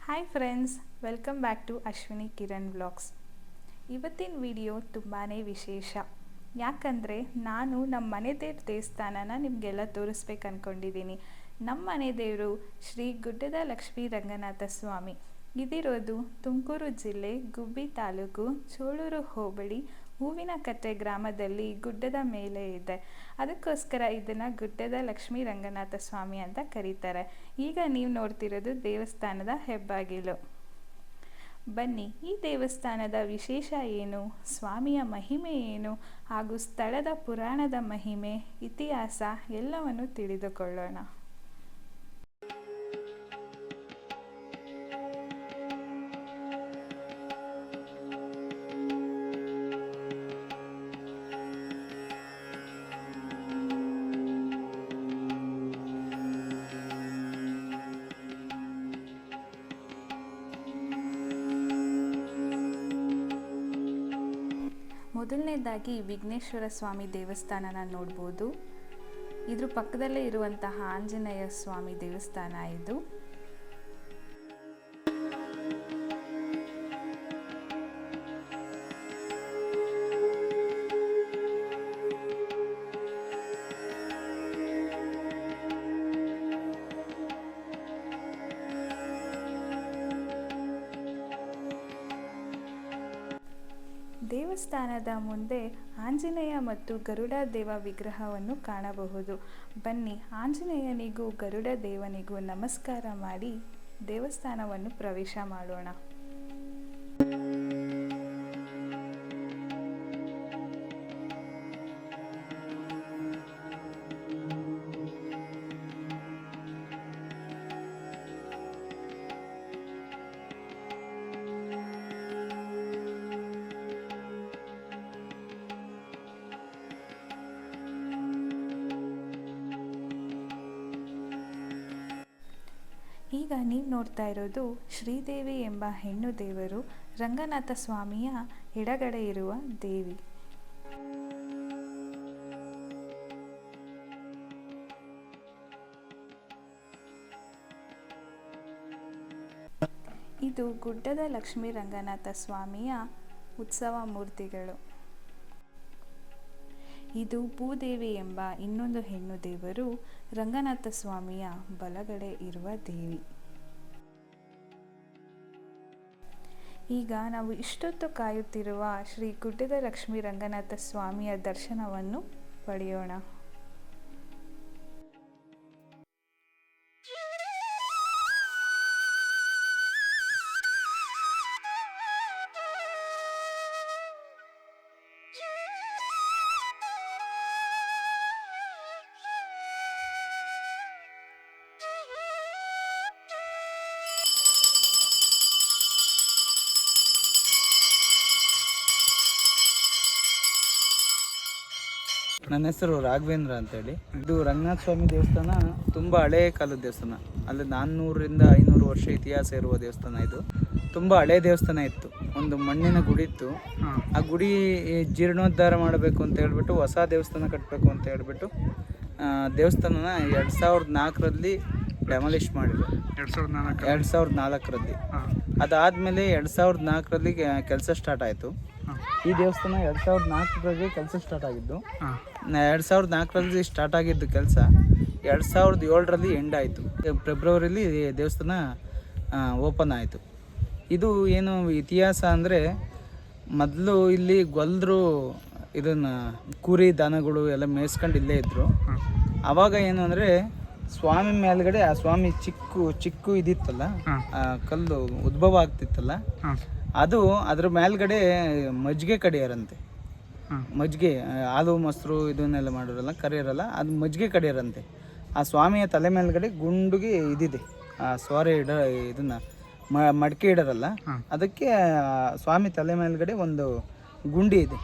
Hi friends welcome back to Ashwini Kiran vlogs ಇವತ್ತಿನ video ತುಂಬಾ ವಿಶೇಷ. ಯಾಕಂದರೆ ನಾನು ನಮ್ಮ ಮನೆ ದೇವ್ರ ದೇವಸ್ಥಾನನ ನಿಮಗೆಲ್ಲ ತೋರಿಸ್ಬೇಕು ಅಂದ್ಕೊಂಡಿದ್ದೀನಿ ನಮ್ಮ ಮನೆ ದೇವರು ಶ್ರೀ ಗುಡ್ಡದ ಲಕ್ಷ್ಮೀ ರಂಗನಾಥ ಸ್ವಾಮಿ. ಇದಿರೋದು ತುಮಕೂರು ಜಿಲ್ಲೆ ಗುಬ್ಬಿ ತಾಲೂಕು ಚೋಳೂರು ಹೋಬಳಿ ಹೂವಿನಕಟ್ಟೆ ಗ್ರಾಮದಲ್ಲಿ ಗುಡ್ಡದ ಮೇಲೆ ಇದೆ. ಅದಕ್ಕೋಸ್ಕರ ಇದನ್ನು ಗುಡ್ಡದ ಲಕ್ಷ್ಮೀ ರಂಗನಾಥ ಸ್ವಾಮಿ ಅಂತ ಕರೀತಾರೆ. ಈಗ ನೀವು ನೋಡ್ತಿರೋದು ದೇವಸ್ಥಾನದ ಹೆಬ್ಬಾಗಿಲು. ಬನ್ನಿ, ಈ ದೇವಸ್ಥಾನದ ವಿಶೇಷ ಏನು? ಸ್ವಾಮಿಯ ಮಹಿಮೆ ಏನು? ಹಾಗೂ ಸ್ಥಳದ ಪುರಾಣದ ಮಹಿಮೆ, ಇತಿಹಾಸ ಎಲ್ಲವನ್ನು ತಿಳಿದುಕೊಳ್ಳೋಣ. ಮೊದಲನೇದಾಗಿ ವಿಘ್ನೇಶ್ವರ ಸ್ವಾಮಿ ದೇವಸ್ಥಾನನ ನೋಡ್ಬೋದು. ಇದ್ರ ಪಕ್ಕದಲ್ಲೇ ಇರುವಂತಹ ಆಂಜನೇಯ ಸ್ವಾಮಿ ದೇವಸ್ಥಾನ ಇದು. ದೇವಸ್ಥಾನದ ಮುಂದೆ ಆಂಜನೇಯ ಮತ್ತು ಗರುಡ ದೇವ ವಿಗ್ರಹವನ್ನು ಕಾಣಬಹುದು. ಬನ್ನಿ ಆಂಜನೇಯನಿಗೂ ಗರುಡ ದೇವನಿಗೂ ನಮಸ್ಕಾರ ಮಾಡಿ ದೇವಸ್ಥಾನವನ್ನು ಪ್ರವೇಶ ಮಾಡೋಣ. ಈಗ ನೀವು ನೋಡ್ತಾ ಇರೋದು ಶ್ರೀದೇವಿ ಎಂಬ ಹೆಣ್ಣು ದೇವರು ರಂಗನಾಥ ಸ್ವಾಮಿಯ ಎಡಗಡೆ ಇರುವ ದೇವಿ. ಇದು ಗುಡ್ಡದ ಲಕ್ಷ್ಮೀ ರಂಗನಾಥ ಸ್ವಾಮಿಯ ಉತ್ಸವ ಮೂರ್ತಿಗಳು. ಇದು ಭೂದೇವಿ ಎಂಬ ಇನ್ನೊಂದು ಹೆಣ್ಣು ದೇವರು ರಂಗನಾಥ ಸ್ವಾಮಿಯ ಬಲಗಡೆ ಇರುವ ದೇವಿ. ಈಗ ನಾವು ಇಷ್ಟೊತ್ತು ಕಾಯುತ್ತಿರುವ ಶ್ರೀ ಗುಡ್ಡದ ಲಕ್ಷ್ಮೀ ರಂಗನಾಥ ಸ್ವಾಮಿಯ ದರ್ಶನವನ್ನು ಪಡೆಯೋಣ. ನನ್ನ ಹೆಸರು ರಾಘವೇಂದ್ರ ಅಂತೇಳಿ. ಇದು ರಂಗನಾಥ ಸ್ವಾಮಿ ದೇವಸ್ಥಾನ ತುಂಬ ಹಳೆಯ ಕಾಲದ ದೇವಸ್ಥಾನ. ಅಲ್ಲಿ ನಾನ್ನೂರರಿಂದ ಐನೂರು ವರ್ಷ ಇತಿಹಾಸ ಇರುವ ದೇವಸ್ಥಾನ ಇದು. ತುಂಬ ಹಳೆ ದೇವಸ್ಥಾನ ಇತ್ತು. ಒಂದು ಮಣ್ಣಿನ ಗುಡಿ ಇತ್ತು. ಆ ಗುಡಿ ಜೀರ್ಣೋದ್ಧಾರ ಮಾಡಬೇಕು ಅಂತ ಹೇಳ್ಬಿಟ್ಟು ಹೊಸ ದೇವಸ್ಥಾನ ಕಟ್ಟಬೇಕು ಅಂತ ಹೇಳ್ಬಿಟ್ಟು ದೇವಸ್ಥಾನನ ಎರಡು ಸಾವಿರದ ನಾಲ್ಕರಲ್ಲಿ ಡೆಮಾಲಿಷ್ ಮಾಡಿದ್ರು. ಎರಡ್ ಸಾವಿರದ ನಾಲ್ಕು ಎರಡು ಸಾವಿರದ ನಾಲ್ಕರಲ್ಲಿ. ಅದಾದಮೇಲೆ ಎರಡು ಸಾವಿರದ ನಾಲ್ಕರಲ್ಲಿ ಕೆಲಸ ಸ್ಟಾರ್ಟ್ ಆಯಿತು. ಈ ದೇವಸ್ಥಾನ ಎರಡು ಸಾವಿರದ ನಾಲ್ಕರಲ್ಲಿ ಕೆಲಸ ಸ್ಟಾರ್ಟ್ ಆಗಿದ್ದು. ಎರಡು ಸಾವಿರದ ನಾಲ್ಕರಲ್ಲಿ ಸ್ಟಾರ್ಟ್ ಆಗಿದ್ದು ಕೆಲಸ. ಎರಡು ಸಾವಿರದ ಏಳರಲ್ಲಿ ಎಂಡ್ ಆಯಿತು. ಫೆಬ್ರವರಿಲಿ ದೇವಸ್ಥಾನ ಓಪನ್ ಆಯಿತು. ಇದು ಏನು ಇತಿಹಾಸ ಅಂದರೆ ಮೊದಲು ಇಲ್ಲಿ ಗೊಲ್ದರು ಇದನ್ನು ಕುರಿ ದನಗಳು ಎಲ್ಲ ಮೇಯಿಸ್ಕೊಂಡು ಇಲ್ಲೇ ಇದ್ದರು ಆವಾಗ ಏನು ಅಂದರೆ ಸ್ವಾಮಿ ಮೇಲ್ಗಡೆ ಆ ಸ್ವಾಮಿ ಚಿಕ್ಕು ಚಿಕ್ಕು ಇದಿತ್ತಲ್ಲ ಕಲ್ಲು ಉದ್ಭವ ಆಗ್ತಿತ್ತಲ್ಲ ಅದು ಅದ್ರ ಮೇಲ್ಗಡೆ ಮಜ್ಜಿಗೆ ಕಡಿಯರಂತೆ ಮಜ್ಜಿಗೆ ಹಾಲು ಮೊಸರು ಇದನ್ನೆಲ್ಲ ಮಾಡಿರಲ್ಲ ಕರಿಯರಲ್ಲ ಅದು ಮಜ್ಜಿಗೆ ಕಡಿಯರಂತೆ ಆ ಸ್ವಾಮಿಯ ತಲೆ ಮೇಲ್ಗಡೆ ಗುಂಡುಗೆ ಇದಿದೆ. ಆ ಸ್ವಾರೆ ಇಡ ಇದನ್ನ ಮಡಕೆ ಮಡಿಕೆ ಇಡರಲ್ಲ ಅದಕ್ಕೆ ಸ್ವಾಮಿ ತಲೆ ಮೇಲ್ಗಡೆ ಒಂದು ಗುಂಡಿ ಇದೆ.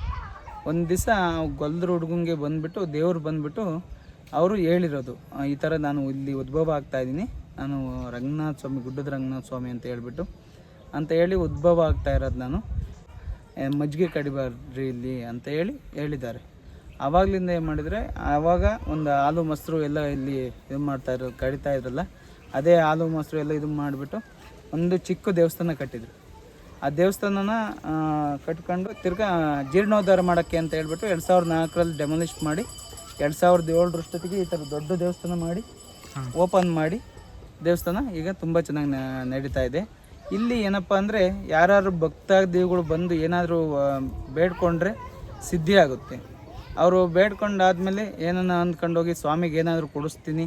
ಒಂದು ದಿವಸ ಗೊಲ್ದ್ರ ಹುಡುಗಂಗೆ ಬಂದ್ಬಿಟ್ಟು ದೇವ್ರು ಬಂದ್ಬಿಟ್ಟು ಅವರು ಹೇಳಿರೋದು ಈ ಥರ ನಾನು ಇಲ್ಲಿ ಉದ್ಭವ ಆಗ್ತಾ ಇದ್ದೀನಿ. ನಾನು ರಂಗನಾಥ ಸ್ವಾಮಿ ಗುಡ್ಡದ ರಂಗನಾಥ ಸ್ವಾಮಿ ಅಂತ ಹೇಳ್ಬಿಟ್ಟು ಅಂತ ಹೇಳಿ ಉದ್ಭವ ಆಗ್ತಾ ಇರೋದು ನಾನು. ಮಜ್ಜಿಗೆ ಕಡಿಬಾರ್ರಿ ಇಲ್ಲಿ ಅಂತ ಹೇಳಿ ಹೇಳಿದ್ದಾರೆ. ಆವಾಗಲಿಂದ ಏನು ಮಾಡಿದರೆ ಆವಾಗ ಒಂದು ಹಾಲು ಮೊಸರು ಎಲ್ಲ ಇಲ್ಲಿ ಇದು ಮಾಡ್ತಾ ಇರೋ ಕಡಿತಾ ಇದ್ರಲ್ಲ ಅದೇ ಹಾಲು ಮೊಸರು ಎಲ್ಲ ಇದು ಮಾಡಿಬಿಟ್ಟು ಒಂದು ಚಿಕ್ಕ ದೇವಸ್ಥಾನ ಕಟ್ಟಿದ್ರು. ಆ ದೇವಸ್ಥಾನನ ಕಟ್ಕೊಂಡು ತಿರ್ಗಾ ಜೀರ್ಣೋದ್ಧಾರ ಮಾಡೋಕ್ಕೆ ಅಂತ ಹೇಳ್ಬಿಟ್ಟು ಎರಡು ಸಾವಿರದ ನಾಲ್ಕರಲ್ಲಿ ಡೆಮೊಲಿಷ್ ಮಾಡಿ ಎರಡು ಸಾವಿರದ ಏಳರಷ್ಟೊತ್ತಿಗೆ ಈ ಥರ ದೊಡ್ಡ ದೇವಸ್ಥಾನ ಮಾಡಿ ಓಪನ್ ಮಾಡಿ ದೇವಸ್ಥಾನ ಈಗ ತುಂಬ ಚೆನ್ನಾಗಿ ನಡೀತಾ ಇದೆ. ಇಲ್ಲಿ ಏನಪ್ಪ ಅಂದರೆ ಯಾರು ಭಕ್ತಾದಿಗಳು ಬಂದು ಏನಾದರೂ ಬೇಡ್ಕೊಂಡ್ರೆ ಸಿದ್ಧಿ ಆಗುತ್ತೆ. ಅವರು ಬೇಡ್ಕೊಂಡಾದ್ಮೇಲೆ ಏನನ್ನ ಅಂದ್ಕೊಂಡೋಗಿ ಸ್ವಾಮಿಗೆ ಏನಾದರೂ ಕೊಡಿಸ್ತೀನಿ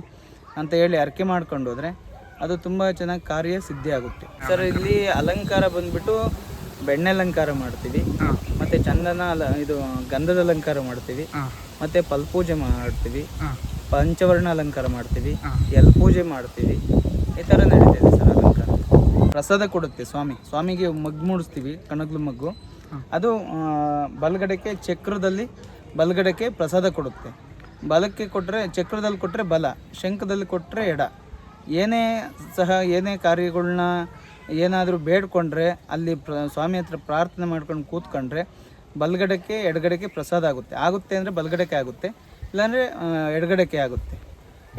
ಅಂತ ಹೇಳಿ ಅರ್ಕೆ ಮಾಡ್ಕೊಂಡು ಹೋದ್ರೆ ಅದು ತುಂಬ ಚೆನ್ನಾಗಿ ಕಾರ್ಯ ಸಿದ್ಧಿ ಆಗುತ್ತೆ. ಸರ್ ಇಲ್ಲಿ ಅಲಂಕಾರ ಬಂದ್ಬಿಟ್ಟು ಬೆಣ್ಣೆ ಅಲಂಕಾರ ಮಾಡ್ತೀವಿ. ಮತ್ತು ಚಂದನ ಅಲ ಇದು ಗಂಧದ ಅಲಂಕಾರ ಮಾಡ್ತೀವಿ. ಮತ್ತು ಪಲ್ಪೂಜೆ ಮಾಡ್ತೀವಿ. ಪಂಚವರ್ಣ ಅಲಂಕಾರ ಮಾಡ್ತೀವಿ. ಎಲ್ ಪೂಜೆ ಮಾಡ್ತೀವಿ. ಈ ಥರ ನಡೀತಿದೆ ಸರ್. ಪ್ರಸಾದ ಕೊಡುತ್ತೆ ಸ್ವಾಮಿ. ಸ್ವಾಮಿಗೆ ಮಗ್ ಮೂಡಿಸ್ತೀವಿ, ಕಣಗ್ಲು ಮಗ್ಗು. ಅದು ಬಲಗಡೆಗೆ ಚಕ್ರದಲ್ಲಿ ಬಲಗಡೆಗೆ ಪ್ರಸಾದ ಕೊಡುತ್ತೆ. ಬಲಕ್ಕೆ ಕೊಟ್ಟರೆ ಚಕ್ರದಲ್ಲಿ ಕೊಟ್ಟರೆ ಬಲ, ಶಂಖದಲ್ಲಿ ಕೊಟ್ಟರೆ ಎಡ. ಏನೇ ಸಹ, ಏನೇ ಕಾರ್ಯಗಳನ್ನ ಏನಾದರೂ ಬೇಡ್ಕೊಂಡ್ರೆ, ಅಲ್ಲಿ ಪ್ರ, ಸ್ವಾಮಿ ಹತ್ರ ಪ್ರಾರ್ಥನೆ ಮಾಡ್ಕೊಂಡು ಕೂತ್ಕೊಂಡ್ರೆ ಬಲಗಡೆಗೆ ಎಡಗಡೆಗೆ ಪ್ರಸಾದ ಆಗುತ್ತೆ. ಆಗುತ್ತೆ ಅಂದರೆ ಬಲಗಡೆಗೆ ಆಗುತ್ತೆ, ಇಲ್ಲಾಂದರೆ ಎಡಗಡೆಗೆ ಆಗುತ್ತೆ.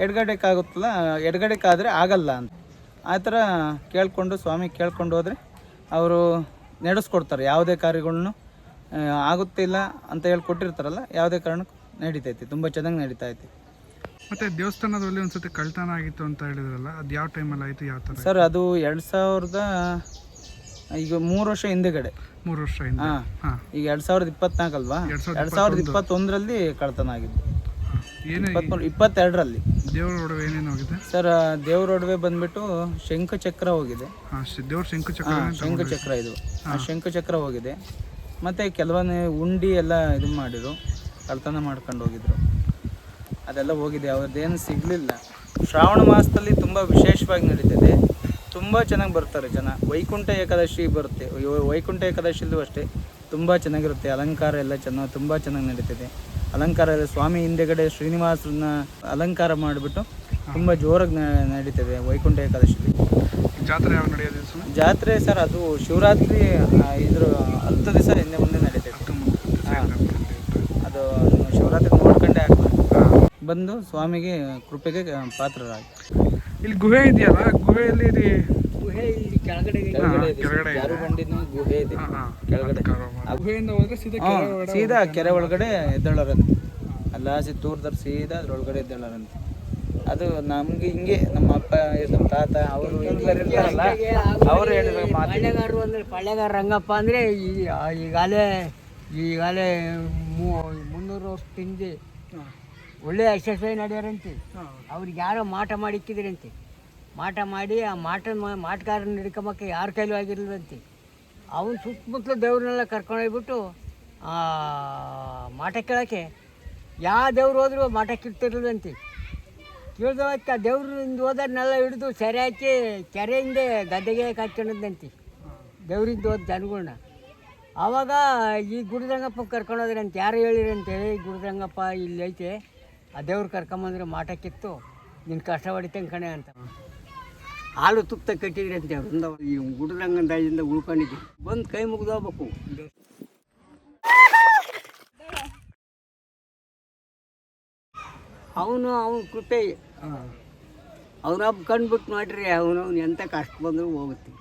ಎಡಗಡೆಗೆ ಆಗುತ್ತಲ್ಲ, ಎಡಗಡೆಗೆ ಆದರೆ ಆಗಲ್ಲ ಅಂತ. ಆ ಥರ ಕೇಳಿಕೊಂಡು ಸ್ವಾಮಿ ಕೇಳ್ಕೊಂಡು ಹೋದರೆ ಅವರು ನಡೆಸ್ಕೊಡ್ತಾರೆ. ಯಾವುದೇ ಕಾರ್ಯಗಳನ್ನು ಆಗುತ್ತಿಲ್ಲ ಅಂತ ಹೇಳಿ ಕೊಟ್ಟಿರ್ತಾರಲ್ಲ ಯಾವುದೇ ಕಾರಣಕ್ಕೂ ನಡೀತೈತಿ ತುಂಬ ಚೆನ್ನಾಗಿ ನಡೀತಾ ಐತಿ ಮತ್ತೆ ದೇವಸ್ಥಾನದಲ್ಲಿ ಒಂದ್ಸತಿ ಕಳ್ತನ ಆಗಿತ್ತು ಅಂತ ಹೇಳಿದ್ರಲ್ಲ ಅದು ಯಾವ ಟೈಮಲ್ಲಿ ಆಯಿತು ಯಾವ ಥರ ಸರ್ ಅದು ಎರಡು ಸಾವಿರದ ಈಗ ಮೂರು ವರ್ಷ ಹಿಂದೆಗಡೆ. ಮೂರು ವರ್ಷ ಹಿಂದೆ. ಹಾಂ. ಹಾಂ. ಈಗ ಎರಡು ಸಾವಿರದ ಇಪ್ಪತ್ನಾಲ್ಕಲ್ವಾ? ಎರಡ್ ಸಾವಿರದ ಇಪ್ಪತ್ತೊಂದರಲ್ಲಿ ಕಳ್ತನ ಆಗಿದ್ದು. ಇಪ್ಪತ್ತ್ಮೂರು ಇಪ್ಪತ್ಮೂರು ಇಪ್ಪತ್ತೆರಡರಲ್ಲಿ. ದೇವರ ಒಡವೆ ಏನೇನು ಹೋಗಿದೆ? ಸರ್ ದೇವ್ರ ಒಡವೆ ಬಂದ್ಬಿಟ್ಟು ಶಂಖ ಚಕ್ರ ಹೋಗಿದೆ. ದೇವ್ರ ಚಕ್ರ ಹಾಂ ಶಂಖ ಚಕ್ರ ಇದು. ಶಂಖ ಚಕ್ರ ಹೋಗಿದೆ. ಮತ್ತೆ ಕೆಲವೊಂದು ಉಂಡಿ ಎಲ್ಲ ಇದು ಮಾಡಿದ್ರು ಕಳ್ತನ ಮಾಡ್ಕೊಂಡು ಹೋಗಿದ್ರು. ಅದೆಲ್ಲ ಹೋಗಿದೆ. ಅವ್ರದ್ದೇನು ಸಿಗಲಿಲ್ಲ. ಶ್ರಾವಣ ಮಾಸದಲ್ಲಿ ತುಂಬ ವಿಶೇಷವಾಗಿ ನಡೀತದೆ. ತುಂಬ ಚೆನ್ನಾಗಿ ಬರ್ತಾರೆ ಜನ. ವೈಕುಂಠ ಏಕಾದಶಿ ಬರುತ್ತೆ. ವೈಕುಂಠ ಏಕಾದಶಿಲೂ ಅಷ್ಟೇ. ತುಂಬ ಚೆನ್ನಾಗಿರುತ್ತೆ. ಅಲಂಕಾರ ಎಲ್ಲ ಚೆನ್ನಾಗಿ ತುಂಬ ಚೆನ್ನಾಗಿ ನಡೀತದೆ. ಅಲಂಕಾರ ಸ್ವಾಮಿ ಹಿಂದೆಗಡೆ ಶ್ರೀನಿವಾಸನ ಅಲಂಕಾರ ಮಾಡಿಬಿಟ್ಟು ತುಂಬ ಜೋರಾಗಿ ನಡೀತದೆ ವೈಕುಂಠ ಏಕಾದಶಿ ಜಾತ್ರೆ ಯಾವ ನಡೆಯೋದು ಜಾತ್ರೆ ಸರ್ ಅದು ಶಿವರಾತ್ರಿ ಇದ್ರ ಹತ್ತು ದಿವಸ ಹಿಂದೆ ಮುಂದೆ ನಡೀತದೆ ಅದು ಶಿವರಾತ್ರಿ ನೋಡ್ಕೊಂಡೇ ಆಗ್ತದೆ ಬಂದು ಸ್ವಾಮಿಗೆ ಕೃಪೆಗೆ ಪಾತ್ರರಾಗಿ. ಇಲ್ಲಿ ಗುಹೆ ಇದೆಯಲ್ಲ ಗುಹೆಯಲ್ಲಿ ಕೆಳಗಡೆ. ಕೆಳಗಡೆ ಜಾರು ಜಾರುಬಂಡಿನ ಗುಹೆ ಇದೆ. ಕೆಳಗಡೆ. ಆ ಗುಹೆಯಿಂದ ಹೋದ್ರೆ ಸೀದಾ ಹಾ, ಸೀದಾ ಕೆರೆ ಒಳಗಡೆ ಎದ್ದೇಳರಂತೆ. ಅಲ್ಲ ಸಿತ್ತೂರ್ದರ್ ಸೀದಾ ಅದ್ರೊಳಗಡೆ ಎದ್ದೇಳರಂತೆ. ಅದು ನಮ್ಗೆ ಹಿಂಗೆ ನಮ್ಮ ಅಪ್ಪ ನಮ್ಮ ತಾತ ಅವರು ಇರ್ತಾರಲ್ಲ ಅವ್ರು ಹೇಳಿದ ಅಂದ್ರೆ ಪಳ್ಳೆಗಾರ ರಂಗಪ್ಪ ಅಂದ್ರೆ ಈ ಈಗಾಗಲೇ ಈಗಾಗಲೇ ಮುನ್ನೂರು ವರ್ಷ ತಿಂದು ಒಳ್ಳೆ ಎಕ್ಸಸೈಸ್ ನಡೆಯಾರಂತೆ. ಅವ್ರಿಗೆ ಯಾರೋ ಮಾಟ ಮಾಡಿಕ್ಕಿದ್ರಂತೆ. ಮಾಟ ಮಾಡಿ, ಆ ಮಾಟ ಮಾಟಗಾರನ ಹಿಡ್ಕೊಂಬಕ್ಕೆ ಯಾರ ಕೈಲೂ ಆಗಿರ್ಲಿಲ್ವಂತೆ ಅವನ ಸುತ್ತಮುತ್ತಲು ದೇವ್ರನ್ನೆಲ್ಲ ಕರ್ಕೊಂಡೋಗ್ಬಿಟ್ಟು ಮಾಟ ಕೇಳೋಕ್ಕೆ ಯಾವ ದೇವ್ರು ಹೋದರೂ ಮಾಟ ಕಿರ್ತಿರ್ಲಿಲ್ವಂತೆ ಕೇಳ್ದವಕ್ಕೆ ಆ ದೇವ್ರಿಂದ ಹೋದನ್ನೆಲ್ಲ ಹಿಡಿದು ಸೆರೆ ಹಾಕಿ ಕೆರೆಯಿಂದ ಗದ್ದೆಗೆ ಹಾಕ್ಕೊಂಡಿದ್ದಂತೆ ದೇವ್ರಿಂದ ಹೋದ ಜನಗಳನ್ನ ಆವಾಗ ಈ ಗುರುದಂಗಪ್ಪ ಕರ್ಕೊಂಡೋದ್ರಂತೆ ಯಾರು ಹೇಳಿರಂತೆ ಹೇಳಿ ಗುರುದಂಗಪ್ಪ ಇಲ್ಲಿ ಐತೆ ಆ ದೇವ್ರು ಕರ್ಕೊಂಬಂದ್ರೆ ಮಾಟ ಕಿತ್ತು ನಿನ್ನ ಕಷ್ಟ ಹೊಡಿತಂಗೆ ಕಣೆ ಅಂತ. ಹಾಲು ತುಪ್ತ ಕಟ್ಟಿದ್ರಿ ಅಂತ ಈ ದಯದಿಂದ ಉಳ್ಕೊಂಡಿದ್ವಿ ಬಂದು ಕೈ ಮುಗಿದು ಹೋಗ್ಬೇಕು. ಅವನು ಅವನ ಕೃಪೆ. ಅವನ ಕಂಡ್ಬಿಟ್ಟು ನೋಡ್ರಿ ಅವನು ಅವ್ನು ಎಂಥ ಕಷ್ಟ ಬಂದರೂ ಹೋಗುತ್ತೆ.